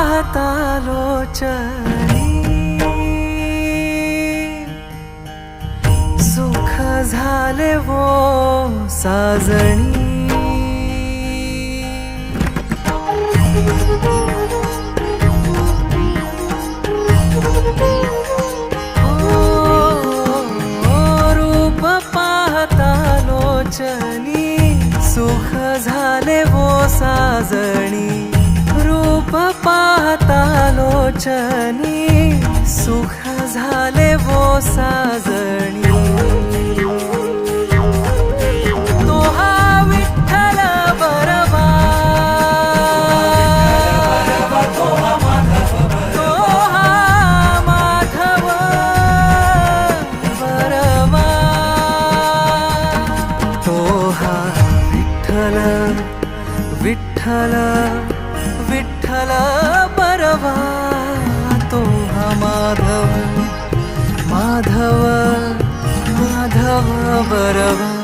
पाहता लोचनी. सुख झाले वो साजणी रूप पाहता लोचनी. सुख झाले वो साजणी रूप पाहता लोचनी सुख झाले वो साजणी. तोहा विठ्ठल बरवा. तो हा माधव बरवा. तो विठ्ठल विठ्ठल. विठ्ठल परवा तो हा माधव माधव माधव बरवा